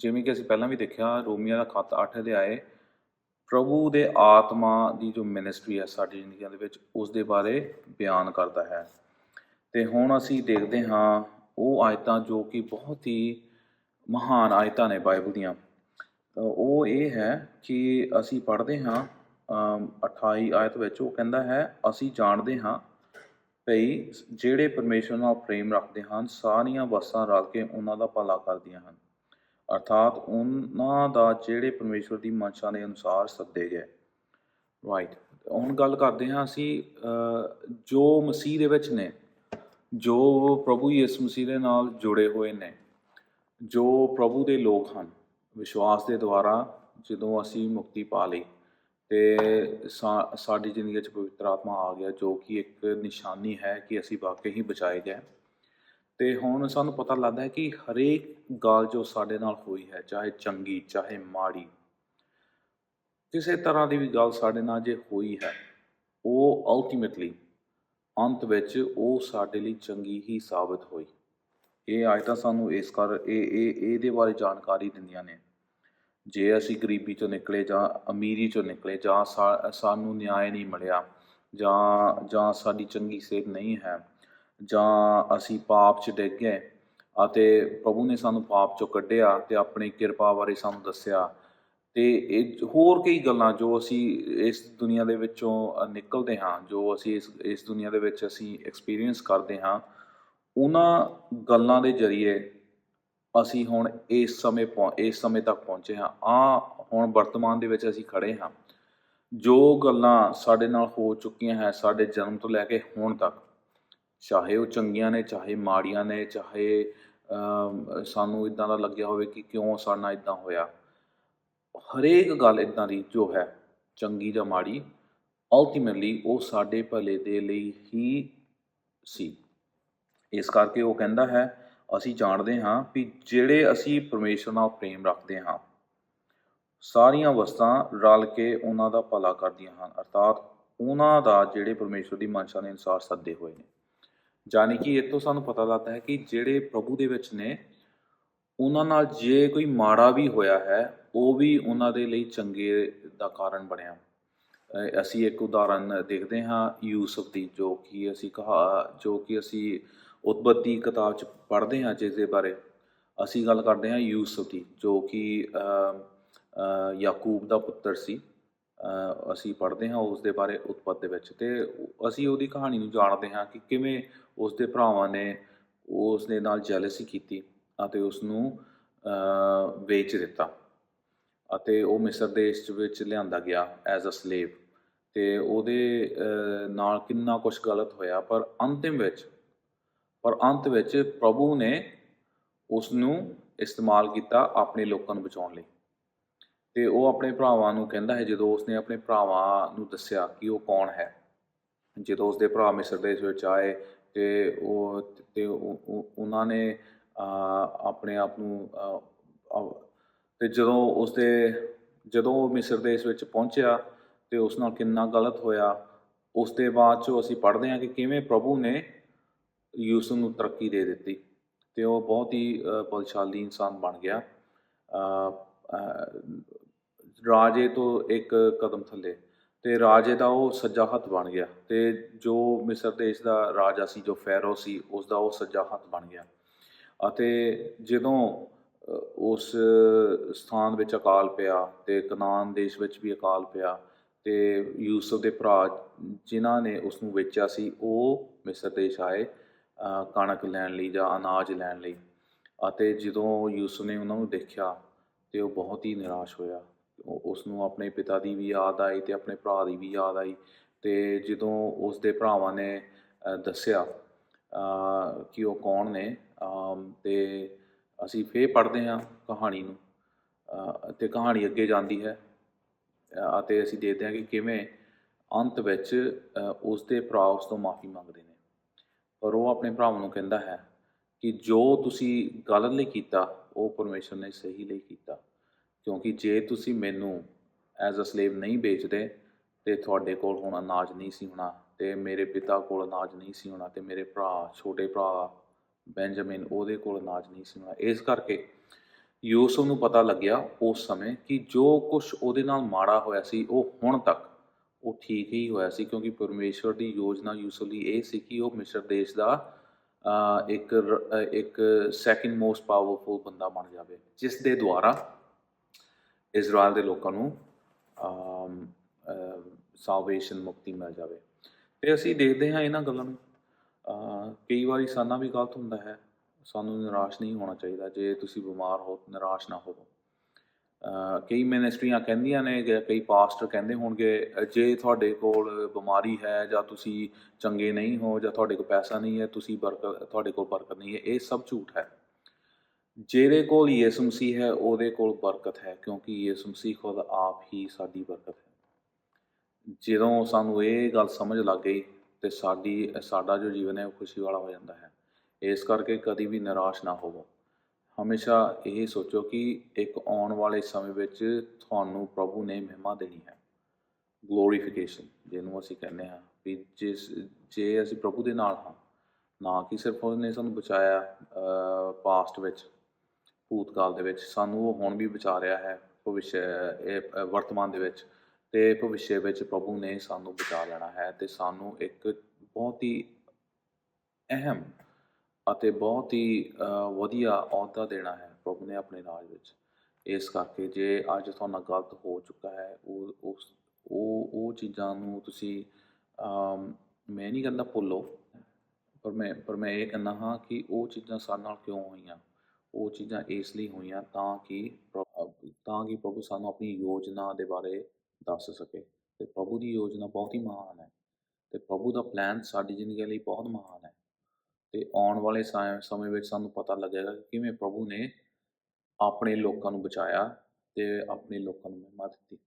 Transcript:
ਜਿਵੇਂ ਕਿ ਅਸੀਂ ਪਹਿਲਾਂ ਵੀ ਦੇਖਿਆ, ਰੋਮੀਆਂ ਦਾ ਖੱਤ 8 ਆਏ। ਪ੍ਰਭੂ ਦੇ ਆਤਮਾ ਦੀ ਜੋ ਮਿਨਿਸਟਰੀ ਹੈ ਸਾਡੀ ਜ਼ਿੰਦਗੀਆਂ ਦੇ ਵਿੱਚ ਉਸ ਦੇ ਬਾਰੇ ਬਿਆਨ ਕਰਦਾ ਹੈ। ਤੇ ਹੁਣ ਅਸੀਂ ਦੇਖਦੇ ਹਾਂ, ਉਹ ਆਇਤਾਂ ਜੋ ਕਿ ਬਹੁਤ ਹੀ ਮਹਾਨ ਆਇਤਾਂ ਨੇ ਬਾਈਬਲ ਦੀਆਂ। ਤਾਂ ਉਹ ਇਹ ਹੈ ਕਿ ਅਸੀਂ ਪੜ੍ਹਦੇ ਹਾਂ, ਅਮ 28 ਆਇਤ ਵਿੱਚ ਉਹ ਕਹਿੰਦਾ ਹੈ, ਅਸੀਂ ਜਾਣਦੇ ਹਾਂ ਭਈ ਜਿਹੜੇ ਪਰਮੇਸ਼ਵਰ ਨਾਲ ਪ੍ਰੇਮ ਰੱਖਦੇ ਹਨ, ਸਾਰੀਆਂ ਵਸਤਾਂ ਰਲ ਕੇ ਉਹਨਾਂ ਦਾ ਭਲਾ ਕਰਦੀਆਂ ਹਨ। ਅਰਥਾਤ ਉਹਨਾਂ ਦਾ ਜਿਹੜੇ ਪਰਮੇਸ਼ਵਰ ਦੀ ਮਨਸ਼ਾ ਦੇ ਅਨੁਸਾਰ ਸੱਦੇ ਗਏ। ਰਾਈਟ ਹੁਣ ਗੱਲ ਕਰਦੇ ਹਾਂ ਅਸੀਂ ਜੋ ਮਸੀਹ ਦੇ ਵਿੱਚ ਨੇ, ਜੋ ਪ੍ਰਭੂ ਯਿਸੂ ਮਸੀਹ ਦੇ ਨਾਲ ਜੁੜੇ ਹੋਏ ਨੇ, ਜੋ ਪ੍ਰਭੂ ਦੇ ਲੋਕ ਹਨ, ਵਿਸ਼ਵਾਸ ਦੇ ਦੁਆਰਾ ਜਦੋਂ ਅਸੀਂ ਮੁਕਤੀ ਪਾ ਲਈ, ਤੇ ਸਾਡੀ ਜ਼ਿੰਦਗੀ ਵਿੱਚ ਪਵਿੱਤਰ ਆਤਮਾ ਆ ਗਿਆ, ਜੋ ਕਿ ਇੱਕ ਨਿਸ਼ਾਨੀ ਹੈ ਕਿ ਅਸੀਂ ਵਾਕਈ ਹੀ ਬਚਾਏ ਗਏ ਤੇ ਹੁਣ ਸਾਨੂੰ ਪਤਾ ਲੱਗਦਾ ਹੈ ਕਿ ਹਰੇਕ ਗੱਲ ਜੋ ਸਾਡੇ ਨਾਲ ਹੋਈ ਹੈ, ਚਾਹੇ ਚੰਗੀ, ਚਾਹੇ ਮਾੜੀ, ਕਿਸੇ ਤਰ੍ਹਾਂ ਦੀ ਵੀ ਗੱਲ ਸਾਡੇ ਨਾਲ ਜੇ ਹੋਈ ਹੈ, ਉਹ ਅਲਟੀਮੇਟਲੀ ਅੰਤ ਵਿੱਚ ਉਹ ਸਾਡੇ ਲਈ ਚੰਗੀ ਹੀ ਸਾਬਤ ਹੋਈ। ਇਹ ਆਇਤਾਂ ਸਾਨੂੰ ਇਸ ਕਰ, ਇਹ ਇਹ, ਇਹਦੇ ਬਾਰੇ ਜਾਣਕਾਰੀ ਦਿੰਦੀਆਂ ਨੇ। ਜੇ ਅਸੀਂ ਗਰੀਬੀ ਚੋਂ ਨਿਕਲੇ ਜਾਂ ਅਮੀਰੀ ਚੋਂ ਨਿਕਲੇ ਜਾਂ ਸਾ- ਸਾਨੂੰ ਨਿਆਂ ਨਹੀਂ ਮਿਲਿਆ ਜਾਂ ਜਾਂ ਸਾਡੀ ਚੰਗੀ ਸਿਹਤ ਨਹੀਂ ਹੈ ਜਾਂ ਅਸੀਂ ਪਾਪ 'ਚ ਡਿੱਗ ਗਏ ਅਤੇ ਪ੍ਰਭੂ ਨੇ ਸਾਨੂੰ ਪਾਪ 'ਚੋਂ ਕੱਢਿਆ ਤੇ ਆਪਣੀ ਕਿਰਪਾ ਬਾਰੇ ਸਾਨੂੰ ਦੱਸਿਆ। ਤੇ ਇਹ ਹੋਰ ਕਈ ਗੱਲਾਂ ਜੋ ਅਸੀਂ ਇਸ ਦੁਨੀਆ ਦੇ ਵਿੱਚੋਂ ਨਿਕਲਦੇ ਹਾਂ, ਜੋ ਅਸੀਂ ਇਸ ਇਸ ਦੁਨੀਆ ਦੇ ਵਿੱਚ ਅਸੀਂ ਐਕਸਪੀਰੀਅੰਸ ਕਰਦੇ ਹਾਂ, ਉਹਨਾਂ ਗੱਲਾਂ ਦੇ ਜ਼ਰੀਏ ਅਸੀਂ ਹੁਣ ਇਸ ਸਮੇਂ ਪਹੁੰ- ਇਸ ਸਮੇਂ ਤੱਕ ਪਹੁੰਚੇ ਹਾਂ। ਆ ਹੁਣ ਵਰਤਮਾਨ ਦੇ ਵਿੱਚ ਅਸੀਂ ਖੜੇ ਹਾਂ। ਜੋ ਗੱਲਾਂ ਸਾਡੇ ਨਾਲ ਹੋ ਚੁੱਕੀਆਂ ਹੈ, ਸਾਡੇ ਜਨਮ ਤੋਂ ਲੈ ਕੇ ਹੁਣ ਤੱਕ ਚਾਹੇ ਉਹ ਚੰਗੀਆਂ ਨੇ, ਚਾਹੇ ਮਾੜੀਆਂ ਨੇ, ਚਾਹੇ ਸਾਨੂੰ ਇਦਾਂ ਦਾ ਲੱਗਿਆ ਹੋਵੇ ਕਿ ਕਿਉਂ ਸਾਡਾ ਨਾਲ ਇਦਾਂ ਹੋਇਆ। ਹਰੇਕ ਗੱਲ ਇਦਾਂ ਦੀ ਜੋ ਹੈ, ਚੰਗੀ ਜਾਂ ਮਾੜੀ ਅਲਟੀਮੇਟਲੀ ਉਹ ਸਾਡੇ ਭਲੇ ਦੇ ਲਈ ਹੀ ਸੀ। ਇਸ ਕਰਕੇ ਉਹ ਕਹਿੰਦਾ ਹੈ, ਅਸੀਂ ਜਾਣਦੇ ਹਾਂ ਕਿ ਜਿਹੜੇ ਅਸੀਂ ਪਰਮੇਸ਼ਰ ਨਾਲ ਪ੍ਰੇਮ ਰੱਖਦੇ ਹਾਂ, ਸਾਰੀਆਂ ਵਸਤਾਂ ਰਲ ਕੇ ਉਹਨਾਂ ਦਾ ਭਲਾ ਕਰਦੀਆਂ ਹਨ, ਅਰਥਾਤ ਉਹਨਾਂ ਦਾ ਜਿਹੜੇ ਪਰਮੇਸ਼ਰ ਦੀ ਮਨਸ਼ਾ ਦੇ ਅਨੁਸਾਰ ਸੱਦੇ ਹੋਏ ਨੇ। ਜਾਣੀ ਕਿ ਇਹ ਤੋਂ ਸਾਨੂੰ ਪਤਾ ਲੱਗਦਾ ਹੈ ਕਿ ਜਿਹੜੇ ਪ੍ਰਭੂ ਦੇ ਵਿੱਚ ਨੇ, ਉਹਨਾਂ ਨਾਲ ਜੇ ਕੋਈ ਮਾੜਾ ਵੀ ਹੋਇਆ ਹੈ, ਉਹ ਵੀ ਉਹਨਾਂ ਦੇ ਲਈ ਚੰਗੇ ਦਾ ਕਾਰਨ ਬਣਿਆ। ਅਸੀਂ ਇੱਕ ਉਦਾਹਰਨ ਦੇਖਦੇ ਹਾਂ ਯੂਸਫ ਦੀ, ਜੋ ਕਿ ਅਸੀਂ ਕਹਾ, ਜੋ ਕਿ ਅਸੀਂ ਉਤਪਤ ਦੀ ਕਿਤਾਬ ਚ ਪੜ੍ਹਦੇ ਹਾਂ ਜਿਸ ਦੇ ਬਾਰੇ। ਅਸੀਂ ਗੱਲ ਕਰਦੇ ਹਾਂ ਯੂਸਫ ਦੀ, ਜੋ ਕਿ ਯਾਕੂਬ ਦਾ ਪੁੱਤਰ ਸੀ। ਅਸੀਂ ਪੜ੍ਹਦੇ ਹਾਂ ਉਸ ਦੇ ਬਾਰੇ ਉਤਪਤ ਦੇ ਵਿੱਚ ਤੇ ਅਸੀਂ ਉਹਦੀ ਕਹਾਣੀ ਨੂੰ ਜਾਣਦੇ ਹਾਂ ਕਿ ਕਿਵੇਂ ਉਸ ਦੇ ਭਰਾਵਾਂ ਨੇ ਉਸ ਦੇ ਨਾਲ ਜੈਲਸੀ ਕੀਤੀ ਅਤੇ ਉਸ ਨੂੰ ਵੇਚ ਦਿੱਤਾ ਅਤੇ ਉਹ ਮਿਸਰ ਦੇਸ਼ ਵਿੱਚ ਲਿਆਂਦਾ ਗਿਆ ਐਜ਼ ਅ ਸਲੇਵ ਤੇ ਉਹਦੇ ਨਾਲ ਕਿੰਨਾ ਕੁਝ ਗਲਤ ਹੋਇਆ ਪਰ ਅੰਤਿਮ ਵਿੱਚ, ਪਰ ਅੰਤ ਵਿੱਚ ਪ੍ਰਭੂ ਨੇ ਉਸ ਨੂੰ ਇਸਤੇਮਾਲ ਕੀਤਾ ਆਪਣੇ ਲੋਕਾਂ ਨੂੰ ਬਚਾਉਣ ਲਈ। ਤੇ ਉਹ ਆਪਣੇ ਭਰਾਵਾਂ ਨੂੰ ਕਹਿੰਦਾ ਹੈ ਜਦੋਂ ਉਸਨੇ ਆਪਣੇ ਭਰਾਵਾਂ ਨੂੰ ਦੱਸਿਆ ਕਿ ਉਹ ਕੌਣ ਹੈ ਜਦੋਂ ਉਸਦੇ ਭਰਾ ਮਿਸਰ ਦੇਸ਼ ਵਿੱਚ ਆਏ ਤੇ ਉਹ ਤੇ ਉਹਨਾਂ ਨੇ ਆਪਣੇ ਆਪ ਨੂੰ ਅਹ, ਤੇ ਜਦੋਂ ਉਸਦੇ ਜਦੋਂ ਉਹ ਮਿਸਰ ਦੇਸ਼ ਵਿੱਚ ਪਹੁੰਚਿਆ ਤੇ ਉਸ ਨਾਲ ਕਿੰਨਾ ਗਲਤ ਹੋਇਆ ਉਸ ਦੇ ਬਾਅਦ ਚੋਂ ਅਸੀਂ ਪੜ੍ਹਦੇ ਹਾਂ ਕਿ ਕਿਵੇਂ ਪ੍ਰਭੂ ਨੇ ਯੂਸਫ ਨੂੰ ਤਰੱਕੀ ਦੇ ਦਿੱਤੀ ਤੇ ਉਹ ਬਹੁਤ ਹੀ ਬਲਸ਼ਾਲੀ ਇਨਸਾਨ ਬਣ ਗਿਆ। ਰਾਜੇ ਤੋਂ ਇੱਕ ਕਦਮ ਥੱਲੇ ਤੇ ਰਾਜੇ ਦਾ ਉਹ ਸੱਜਾ ਹੱਥ ਬਣ ਗਿਆ ਤੇ ਜੋ ਮਿਸਰ ਦੇਸ਼ ਦਾ ਰਾਜਾ ਸੀ, ਜੋ ਫੈਰੋ ਸੀ ਉਸ ਦਾ ਉਹ ਸੱਜਾ ਹੱਥ ਬਣ ਗਿਆ ਅਤੇ ਜਦੋਂ ਉਸ ਸਥਾਨ ਵਿੱਚ ਅਕਾਲ ਪਿਆ ਤੇ ਕਨਾਨ ਦੇਸ਼ ਵਿੱਚ ਵੀ ਅਕਾਲ ਪਿਆ ਤੇ ਯੂਸਫ ਦੇ ਭਰਾ ਜਿਨ੍ਹਾਂ ਨੇ ਉਸ ਨੂੰ ਵੇਚਿਆ ਸੀ, ਉਹ ਮਿਸਰ ਦੇਸ਼ ਆਏ ਕਣਕ ਲੈਣ ਲਈ ਜਾਂ ਅਨਾਜ ਲੈਣ ਲਈ ਅਤੇ ਜਦੋਂ ਯੂਸਫ ਨੇ ਉਹਨਾਂ ਨੂੰ ਦੇਖਿਆ ਤੇ ਉਹ ਬਹੁਤ ਹੀ ਨਿਰਾਸ਼ ਹੋਇਆ। ਉਸ ਨੂੰ ਆਪਣੇ ਪਿਤਾ ਦੀ ਵੀ ਯਾਦ ਆਈ ਤੇ ਆਪਣੇ ਭਰਾ ਦੀ ਵੀ ਯਾਦ ਆਈ ਤੇ ਜਦੋਂ ਉਸ ਦੇ ਭਰਾਵਾਂ ਨੇ ਦੱਸਿਆ ਕਿ ਉਹ ਕੌਣ ਨੇ ਅਮ, ਤੇ ਅਸੀਂ ਫੇਰ ਪੜ੍ਹਦੇ ਹਾਂ ਕਹਾਣੀ ਨੂੰ ਅ, ਤੇ ਕਹਾਣੀ ਅੱਗੇ ਜਾਂਦੀ ਹੈ ਅਤੇ ਅਸੀਂ ਦੇਖਦੇ ਹਾਂ ਕਿ ਕਿਵੇਂ ਅੰਤ ਵਿੱਚ ਅ, ਉਸ ਦੇ ਭਰਾ ਉਸ ਤੋਂ ਮਾਫੀ ਮੰਗਦੇ ਨੇ। ਪਰ ਉਹ ਆਪਣੇ ਭਰਾਵਾਂ ਨੂੰ ਕਹਿੰਦਾ ਹੈ ਕਿ ਜੋ ਤੁਸੀਂ ਗਲਤ ਲਈ ਕੀਤਾ ਉਹ ਪਰਮੇਸ਼ਰ ਨੇ ਸਹੀ ਲਈ ਕੀਤਾ। ਕਿਉਂਕਿ ਜੇ ਤੁਸੀਂ ਮੈਨੂੰ ਐਜ਼ ਅ ਸਲੇਵ ਨਹੀਂ ਵੇਚਦੇ ਤੇ ਤੁਹਾਡੇ ਕੋਲ ਹੁਣ ਅਨਾਜ ਨਹੀਂ ਸੀ ਹੋਣਾ ਤੇ ਮੇਰੇ ਪਿਤਾ ਕੋਲ ਅਨਾਜ ਨਹੀਂ ਸੀ ਹੋਣਾ ਤੇ ਮੇਰੇ ਭਰਾ, ਛੋਟੇ ਭਰਾ ਬੈਂਜਾਮਿਨ ਉਹਦੇ ਕੋਲ ਅਨਾਜ ਨਹੀਂ ਸੀ ਹੋਣਾ। ਇਸ ਕਰਕੇ ਯੂਸਫ ਨੂੰ ਪਤਾ ਲੱਗਿਆ ਉਸ ਸਮੇਂ ਕਿ ਜੋ ਕੁਝ ਉਹਦੇ ਨਾਲ ਮਾੜਾ ਹੋਇਆ ਸੀ, ਉਹ ਹੁਣ ਤੱਕ ਉਹ ਠੀਕ ਹੀ ਹੋਇਆ ਸੀ ਕਿਉਂਕਿ ਪਰਮੇਸ਼ਵਰ ਦੀ ਯੋਜਨਾ ਯੂਸਫ ਲਈ ਇਹ ਸੀ ਕਿ ਉਹ ਮਿਸਰ ਦੇਸ਼ ਦਾ ਇੱਕ ਇੱਕ ਸੈਕਿੰਡ ਮੋਸਟ ਪਾਵਰਫੁਲ ਬੰਦਾ ਬਣ ਜਾਵੇ ਜਿਸ ਦੇ ਦੁਆਰਾ ਇਜ਼ਰਾਈਲ ਦੇ ਲੋਕਾਂ ਨੂੰ ਸਾਲਵੇਸ਼ਨ ਮੁਕਤੀ ਮਿਲ ਜਾਵੇ। ਤੇ ਅਸੀਂ ਦੇਖਦੇ ਹਾਂ ਇਹਨਾਂ ਗੱਲਾਂ ਨੂੰ। ਕਈ ਵਾਰੀ ਸਾਨਾ ਵੀ ਗਲਤ ਹੁੰਦਾ ਹੈ। ਸਾਨੂੰ ਨਿਰਾਸ਼ ਨਹੀਂ ਹੋਣਾ ਚਾਹੀਦਾ। ਜੇ ਤੁਸੀਂ ਬਿਮਾਰ ਹੋ, ਨਿਰਾਸ਼ ਨਾ ਹੋਵੋ। ਕਈ ਮਿਨਿਸਟਰੀਆਂ ਕਹਿੰਦੀਆਂ ਨੇ ਕਈ ਪਾਸਟਰ ਕਹਿੰਦੇ ਹੋਣਗੇ, ਜੇ ਤੁਹਾਡੇ ਕੋਲ ਬਿਮਾਰੀ ਹੈ ਜਾਂ ਤੁਸੀਂ ਚੰਗੇ ਨਹੀਂ ਹੋ ਜਾਂ ਤੁਹਾਡੇ ਕੋਲ ਪੈਸਾ ਨਹੀਂ ਹੈ, ਤੁਸੀਂ ਬਰਕਤ, ਤੁਹਾਡੇ ਕੋਲ ਬਰਕਤ ਨਹੀਂ ਹੈ, ਇਹ ਸਭ ਝੂਠ ਹੈ। ਜਿਹਦੇ ਕੋਲ ਯਿਸੂ ਮਸੀਹ ਹੈ, ਉਹਦੇ ਕੋਲ ਬਰਕਤ ਹੈ, ਕਿਉਂਕਿ ਯਿਸੂ ਮਸੀਹ ਖੁਦ ਆਪ ਹੀ ਸਾਡੀ ਬਰਕਤ ਹੈ। ਜਦੋਂ ਸਾਨੂੰ ਇਹ ਗੱਲ ਸਮਝ ਲੱਗ ਗਈ ਤੇ ਸਾਡੀ, ਸਾਡਾ ਜੋ ਜੀਵਨ ਹੈ, ਉਹ ਖੁਸ਼ੀ ਵਾਲਾ ਹੋ ਜਾਂਦਾ ਹੈ। ਇਸ ਕਰਕੇ ਕਦੀ ਵੀ ਨਿਰਾਸ਼ ਨਾ ਹੋਵੋ। ਹਮੇਸ਼ਾ ਇਹ ਸੋਚੋ ਕਿ ਇੱਕ ਆਉਣ ਵਾਲੇ ਸਮੇਂ ਵਿੱਚ ਤੁਹਾਨੂੰ ਪ੍ਰਭੂ ਨੇ ਮਹਿਮਾ ਦੇਣੀ ਹੈ। ਗਲੋਰੀਫਿਕੇਸ਼ਨ ਜਿਹਨੂੰ ਅਸੀਂ ਕਹਿੰਦੇ ਹਾਂ, ਵੀ ਜਿਸ, ਜੇ ਅਸੀਂ ਪ੍ਰਭੂ ਦੇ ਨਾਲ ਹਾਂ, ਨਾ ਕਿ ਸਿਰਫ ਉਹਨੇ ਸਾਨੂੰ ਬਚਾਇਆ ਪਾਸਟ ਵਿੱਚ। ਭੂਤਕਾਲ ਦੇ ਵਿੱਚ ਸਾਨੂੰ ਉਹ ਹੁਣ ਵੀ ਬਚਾ ਰਿਹਾ ਹੈ ਭਵਿੱਖ ਇਹ ਵਰਤਮਾਨ ਦੇ ਵਿੱਚ। ਤੇ ਭਵਿੱਖ ਵਿੱਚ ਪ੍ਰਭੂ ਨੇ ਸਾਨੂੰ ਬਚਾ ਲੈਣਾ ਹੈ ਤੇ ਸਾਨੂੰ ਇੱਕ ਬਹੁਤ ਹੀ ਅਹਿਮ ਅਤੇ ਬਹੁਤ ਹੀ ਵਧੀਆ ਅਹੁਦਾ ਦੇਣਾ ਹੈ ਪ੍ਰਭੂ ਨੇ ਆਪਣੇ ਰਾਜ ਵਿੱਚ। ਇਸ ਕਰਕੇ ਜੇ ਅੱਜ ਤੁਹਾਡਾ ਗਲਤ ਹੋ ਚੁੱਕਾ ਹੈ, ਉਹ, ਉਸ, ਉਹ ਉਹ ਚੀਜ਼ਾਂ ਨੂੰ ਤੁਸੀਂ ਮੈਂ ਨਹੀਂ ਕਹਿੰਦਾ ਭੁੱਲੋ, ਪਰ ਮੈਂ ਪਰ ਮੈਂ ਇਹ ਕਹਿੰਦਾ ਹਾਂ ਕਿ ਉਹ ਚੀਜ਼ਾਂ ਸਾਡੇ ਨਾਲ ਕਿਉਂ ਹੋਈਆਂ? ਉਹ ਚੀਜ਼ਾਂ ਇਸ ਲਈ ਹੋਈਆਂ ਤਾਂ ਕਿ ਤਾਂ ਕਿ ਪ੍ਰਭੂ ਸਾਨੂੰ ਆਪਣੀ ਯੋਜਨਾ ਦੇ ਬਾਰੇ ਦੱਸ ਸਕੇ। ਤੇ ਪ੍ਰਭੂ ਦੀ ਯੋਜਨਾ ਬਹੁਤ ਹੀ ਮਹਾਨ ਹੈ। ਤੇ ਪ੍ਰਭੂ ਦਾ ਪਲਾਨ ਸਾਡੀ ਜ਼ਿੰਦਗੀ ਲਈ ਬਹੁਤ ਮਹਾਨ ਹੈ। ਤੇ ਆਉਣ ਵਾਲੇ ਸਾ- ਸਮੇਂ ਵਿੱਚ ਸਾਨੂੰ ਪਤਾ ਲੱਗੇਗਾ ਕਿ ਕਿਵੇਂ ਪ੍ਰਭੂ ਨੇ ਆਪਣੇ ਲੋਕਾਂ ਨੂੰ ਬਚਾਇਆ ਤੇ ਆਪਣੇ ਲੋਕਾਂ ਨੂੰ ਮਹਿਮਾ ਦਿੱਤੀ।